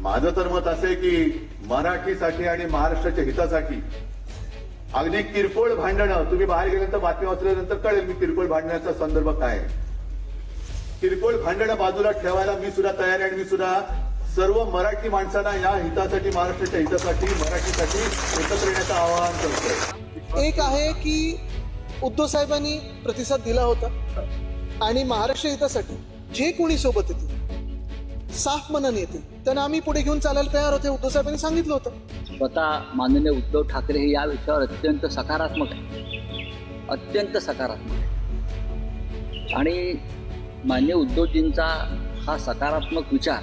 माझं तर मत असे की मराठीसाठी आणि महाराष्ट्राच्या हितासाठी अगदी किरकोळ भांडणं तुम्ही बाहेर गेल्यानंतर बातमी वाचल्यानंतर कळेल मी किरकोळ भांडण्याचा संदर्भ काय आहे. किरकोळ भांडणं बाजूला ठेवायला मी सुद्धा तयार आहे आणि मी सुद्धा सर्व मराठी माणसांना या हितासाठी महाराष्ट्राच्या हितासाठी मराठीसाठी एकत्र येण्याचं आवाहन करतोय एक आहे की उद्धव साहेबांनी प्रतिसाद दिला होता आणि महाराष्ट्र हितासाठी जे कोणी सोबत येतील साफ मनाने येतील त्यांना आम्ही पुढे घेऊन चालायला तयार होते उद्धव साहेबांनी सांगितलं होतं. स्वतः माननीय उद्धव ठाकरे हे या विषयावर अत्यंत सकारात्मक आहे अत्यंत सकारात्मक आहे आणि मान्य उद्धवजींचा हा सकारात्मक विचार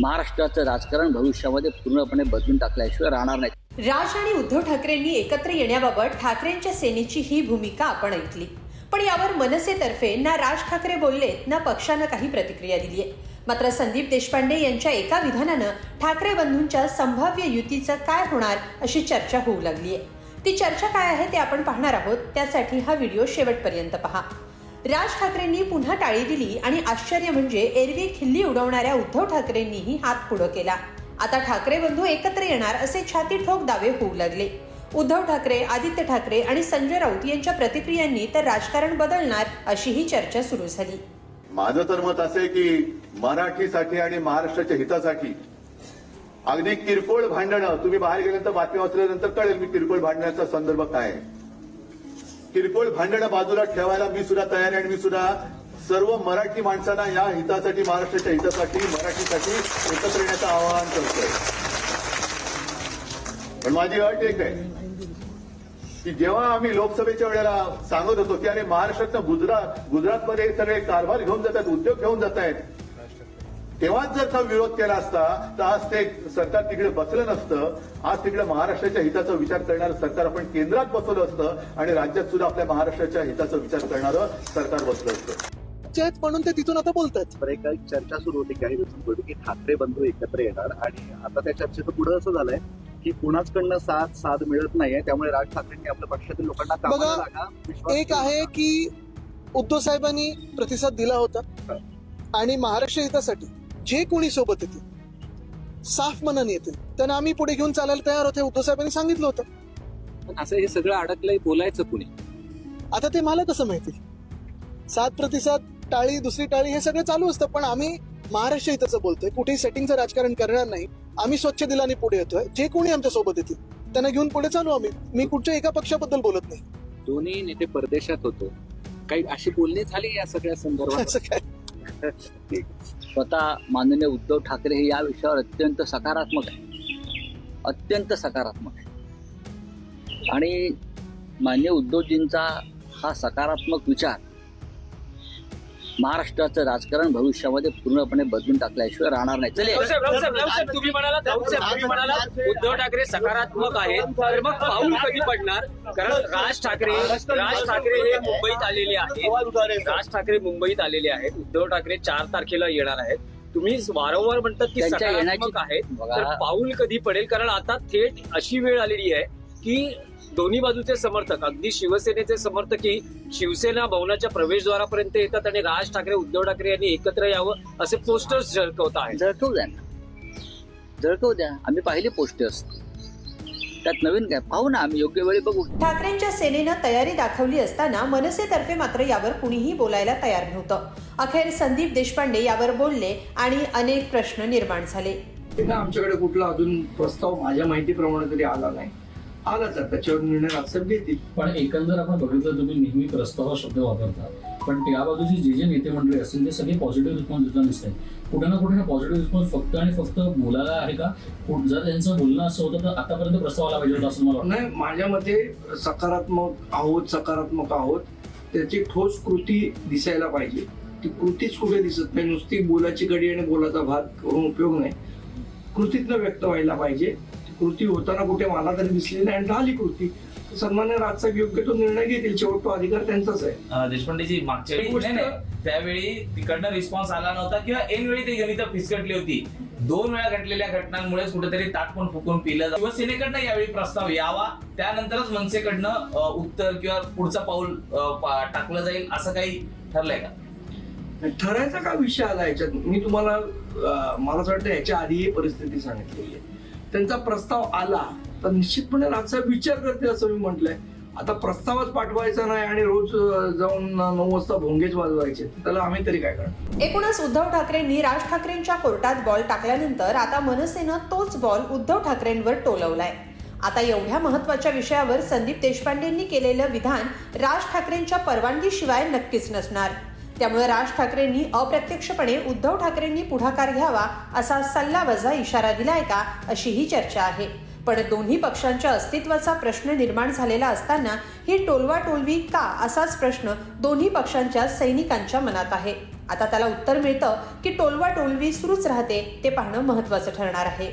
महाराष्ट्राचं राजकारण भविष्यामध्ये पूर्णपणे बदलून टाकल्याशिवाय राहणार नाही. राज आणि उद्धव ठाकरेंनी एकत्र येण्याबाबत ठाकरेंच्या सेनेची ही भूमिका आपण ऐकली. पण यावर मनसेतर्फे ना राज ठाकरे बोललेत ना पक्षानं काही प्रतिक्रिया दिली आहे मात्र संदीप देशपांडे यांच्या एका विधानानं ठाकरे बंधूंच्या संभाव्य युतीचं काय होणार अशी चर्चा होऊ लागली आहे ती चर्चा काय आहे ते आपण पाहणार आहोत त्यासाठी हा व्हिडिओ शेवटपर्यंत पहा. राज ठाकरेंनी पुन्हा टाळी दिली आणि आश्चर्य म्हणजे एरवी खिल्ली उडवणाऱ्या उद्धव ठाकरेंनीही हात पुढं केला. आता ठाकरे बंधू एकत्र येणार असे छाती ठोक दावे होऊ लागले. उद्धव ठाकरे आदित्य ठाकरे आणि संजय राऊत यांच्या प्रतिक्रियांनी तर राजकारण बदलणार अशी ही चर्चा सुरू झाली. माझं तर मत असे की मराठीसाठी आणि महाराष्ट्राच्या हितासाठी अगदी किरकोळ भांडणं तुम्ही बाहेर गेल्यानंतर बातमी वाचल्यानंतर कळेल मी किरकोळ भांडण्याचा संदर्भ काय आहे. किरकोळ भांडणं बाजूला ठेवायला मी सुद्धा तयार आहे आणि मी सुद्धा सर्व मराठी माणसांना या हितासाठी महाराष्ट्राच्या हितासाठी मराठीसाठी एकत्र येण्याचं आवाहन करतोय. पण माझी अट एक आहे. की जेव्हा आम्ही लोकसभेच्या वेळेला सांगत होतो की अरे महाराष्ट्रातनं गुजरात गुजरातमध्ये सगळे कारभार घेऊन जात आहेत उद्योग घेऊन जात आहेत तेव्हाच जर का विरोध केला असता तर आज ते सरकार तिकडे बसलं नसतं. आज तिकडे महाराष्ट्राच्या हिताचा विचार करणारं सरकार आपण केंद्रात बसवलं असतं आणि राज्यात सुद्धा आपल्या महाराष्ट्राच्या हिताचा विचार करणारं सरकार बसलं असतं. आहेत म्हणून ते तिथून आता बोलतात. एक चर्चा सुरू होती. काही दिवसांपूर्वी की ठाकरे बंधू एकत्र येणार आणि आता त्या चर्चेचं पुढे असं झालंय. की कुणाचकडनं साथ साथ मिळत नाहीये त्यामुळे राज ठाकरेंनी आपल्या पक्षातील लोकांना कामाला बघा, लागा, विश्वास एक ठेवा. आहे की उद्धव साहेबांनी प्रतिसाद दिला होता आणि महाराष्ट्र हितासाठी जे कोणी सोबत येतील साफ मनाने येतील त्यांना आम्ही पुढे घेऊन चालायला तयार होते उद्धव साहेबांनी सांगितलं होतं. पण असं हे सगळं अडकलंय बोलायचं कुणी? आता ते मला कसं माहिती? सात प्रतिसाद टाळी दुसरी टाळी हे सगळं चालू असतं पण आम्ही महाराष्ट्र हिताचं बोलतोय. कुठेही सेटिंगचं राजकारण करणार नाही. आम्ही स्वच्छ दिलाने पुढे येतोय. जे कोणी आमच्यासोबत येतील त्यांना घेऊन पुढे चालू आम्ही. मी कुठच्या एका पक्षाबद्दल बोलत नाही. दोन्ही नेते परदेशात होतो. काही अशी बोलणी झाली या सगळ्या संदर्भात? असं काय? स्वतः माननीय उद्धव ठाकरे हे या विषयावर अत्यंत सकारात्मक आहे अत्यंत सकारात्मक आहे आणि मान्य उद्धवजींचा हा सकारात्मक विचार महाराष्ट्राचं राजकारण भविष्यामध्ये पूर्णपणे बदलून टाकल्याशिवाय राहणार नाही. चले तुम्ही म्हणालात उद्धव ठाकरे सकारात्मक आहेत तर मग पाऊल कधी पडणार? कारण राज ठाकरे राज ठाकरे हे मुंबईत आलेले आहेत. राज ठाकरे मुंबईत आलेले आहेत. उद्धव ठाकरे चार तारखेला येणार आहेत. तुम्ही वारंवार म्हणतात की सकारात्मक येण्याची- आहेत. तर पाऊल कधी पडेल? कारण आता थेट अशी वेळ आलेली आहे की दोन्ही बाजूचे समर्थक अगदी शिवसेनेचे समर्थकही शिवसेना भवनाच्या प्रवेशद्वारापर्यंत येतात आणि राज ठाकरे उद्धव ठाकरे यांनी एकत्र यावं असे पोस्टर्स झळकवत आहेत. झळकवू द्या ना. झळकवू द्या. आम्ही पाहिली पोस्टर्स त्यात नवीन काय? पाहू ना आम्ही योग्य वेळी बघू. ठाकरेंच्या सेनेनं तयारी दाखवली असताना मनसेतर्फे मात्र यावर कुणीही बोलायला तयार नव्हतं. अखेर संदीप देशपांडे यावर बोलले आणि अनेक प्रश्न निर्माण झाले. आमच्याकडे कुठला अजून प्रस्ताव माझ्या माहितीप्रमाणे तरी आला नाही. आला तर त्याच्यावर निर्णय राजसाहेब घेतील. पण एकंदर आपण बघितलं तुम्ही नेहमी प्रस्ताव हा शब्द वापरता. पण त्या बाजूची जे जे नेते मंडळी असतील ते सगळे पॉझिटिव्ह रिस्पॉन्स देताना दिसत आहेत. कुठे ना कुठे पॉझिटिव्ह रिस्पॉन्स फक्त आणि फक्त बोलायला आहे का? कुठ- जर त्यांचं बोलणं असं होतं तर आतापर्यंत प्रस्ताव आला पाहिजे होता असं मला नाही माझ्या मते सकारात्मक आहोत सकारात्मक आहोत त्याची ठोस कृती दिसायला पाहिजे. ती कृतीच कुठे दिसत नाही नुसती बोलाची गडी आणि बोलाचा भात करून उपयोग नाही. कृतीतनं व्यक्त व्हायला पाहिजे. कृती होताना कुठे मला तरी दिसली नाही. आणि झाली कृती. सन्मान्य राजसाहेब योग्य तो निर्णय घेतील. शेवट तो अधिकार त्यांचाच आहे. देशपांडेजी मागच्या वेळी गोष्ट- नाही, नाही, त्यावेळी तिकडनं रिस्पॉन्स आला नव्हता किंवा ऐन वेळी ती गणित फिसकटली होती. दोन वेळा घडलेल्या घटनांमुळेच कुठेतरी ताट पण फुकून पिलं जातं. शिवसेनेकडनं यावेळी प्रस्ताव यावा. त्यानंतरच मनसेकडनं अं, उत्तर किंवा पुढचं पाऊल अं, पा- टाकलं जाईल असं काही ठरलंय का? ठरायचा का विषय आला याच्यात? मी तुम्हाला अं, मला असं वाटतं याच्या आधी ही परिस्थिती सांगितलेली आहे. त्यांचा प्रस्ताव आला तर निश्चितपणे राजसाहेब विचार करते असं मी म्हटलंय. आता प्रस्तावच पाठवायचा नाही आणि रोज जाऊन नऊ वाजता भोंगेच वाजवायचे. त्याला आम्ही तरी काय करणार? एकूणच उद्धव ठाकरेंनी राज ठाकरेंच्या कोर्टात बॉल टाकल्यानंतर आता मनसेनं तोच बॉल उद्धव ठाकरेंवर टोलवलाय. आता एवढ्या महत्त्वाच्या विषयावर संदीप देशपांडेंनी केलेलं विधान राज ठाकरेंच्या परवानगीशिवाय नक्कीच नसणार. त्यामुळे राज ठाकरेंनी अप्रत्यक्षपणे उद्धव ठाकरेंनी पुढाकार घ्यावा असा सल्लावजा इशारा दिलाय का अशी ही चर्चा आहे. पण दोन्ही पक्षांच्या अस्तित्वाचा प्रश्न निर्माण झालेला असताना ही टोलवा टोलवी का असाच प्रश्न दोन्ही पक्षांच्या सैनिकांच्या मनात आहे. आता त्याला उत्तर मिळतं की टोलवा टोलवी सुरूच राहते ते पाहणं महत्वाचं ठरणार आहे.